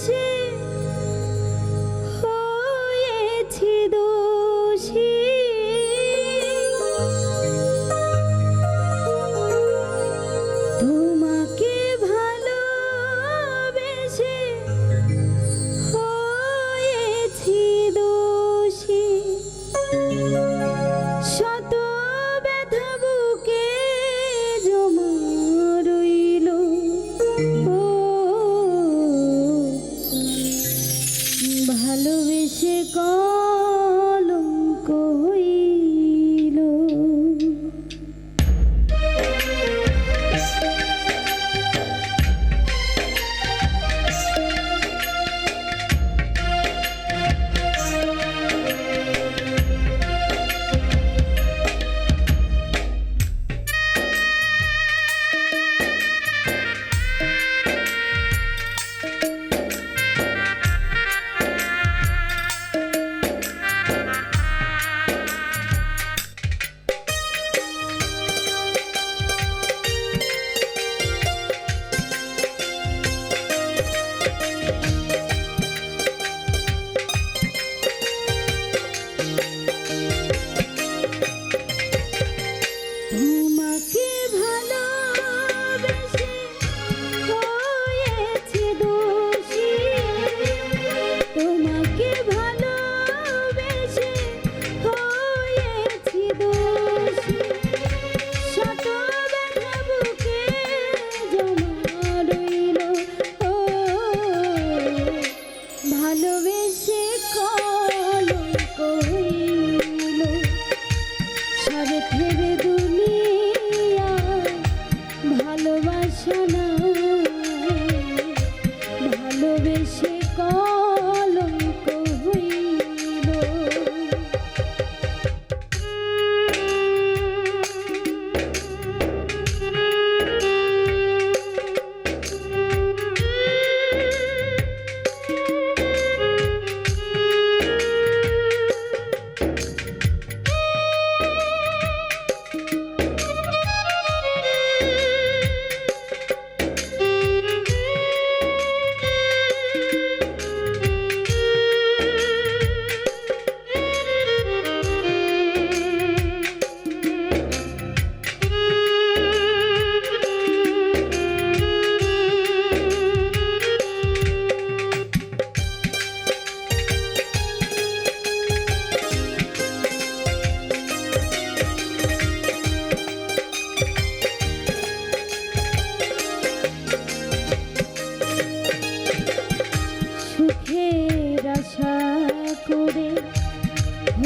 ভালোবেসে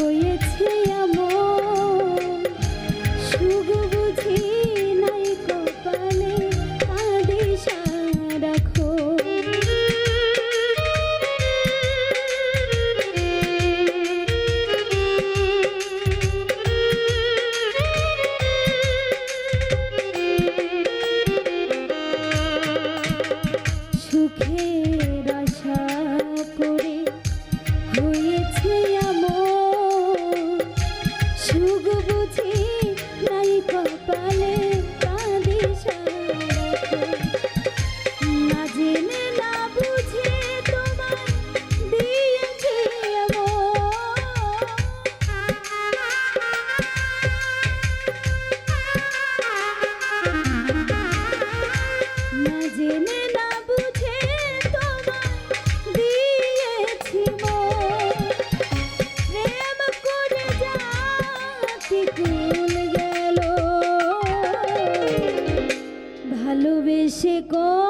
হয়েছে। ভালোবেসে কলঙ্ক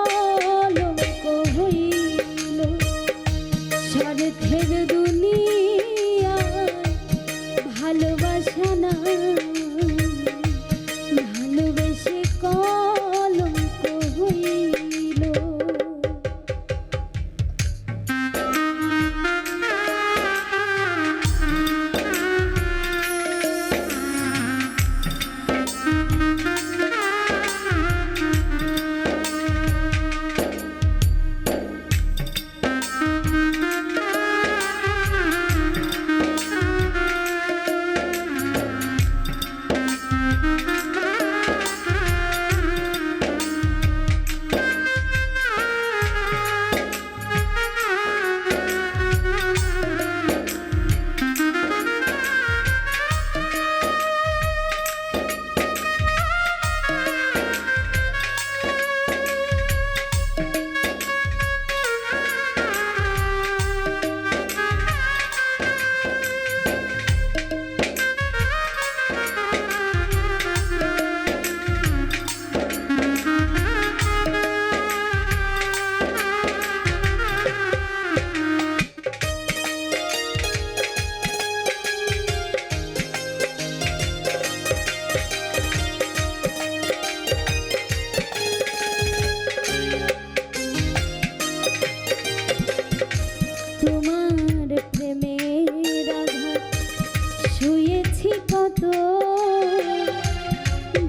দিয়েছি কত?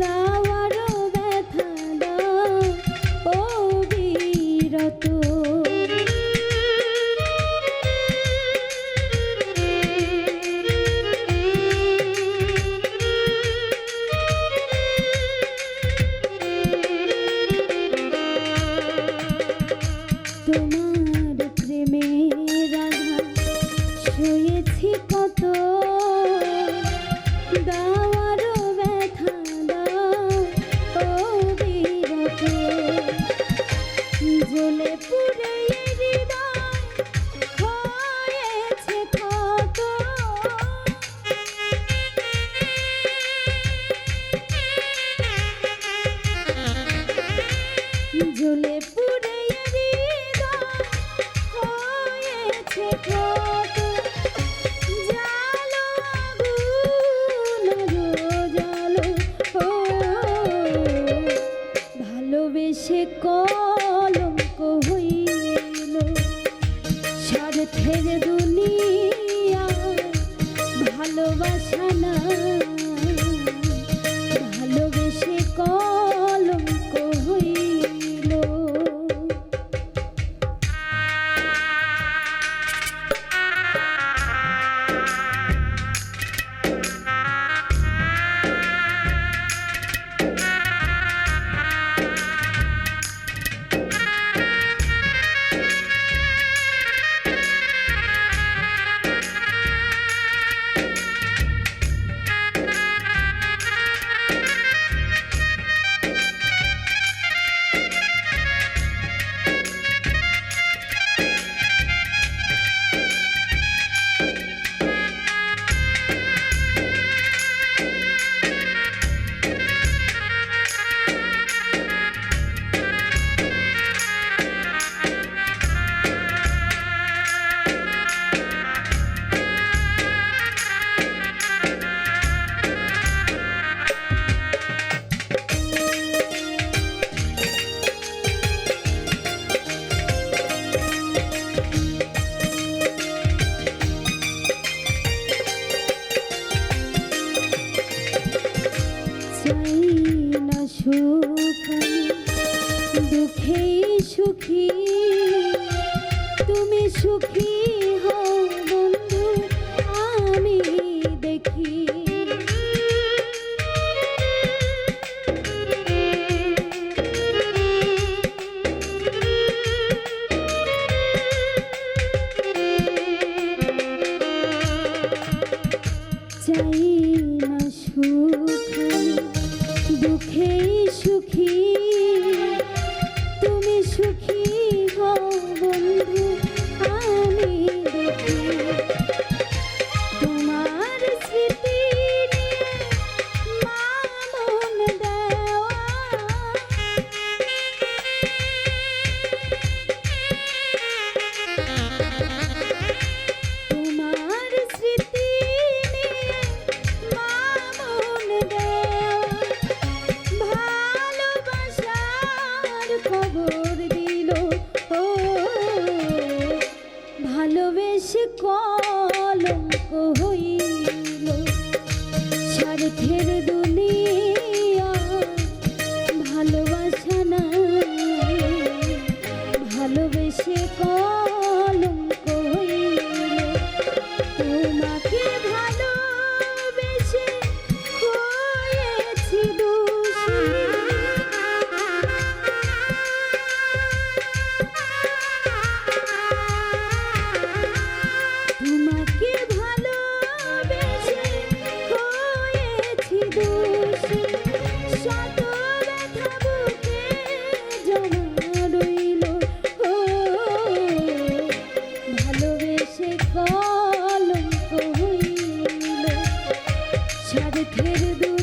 দাওয়ারও ব্যথা দাও ও বিরত। তোমার con সুখী তুমি সুখী bicho que ফের দু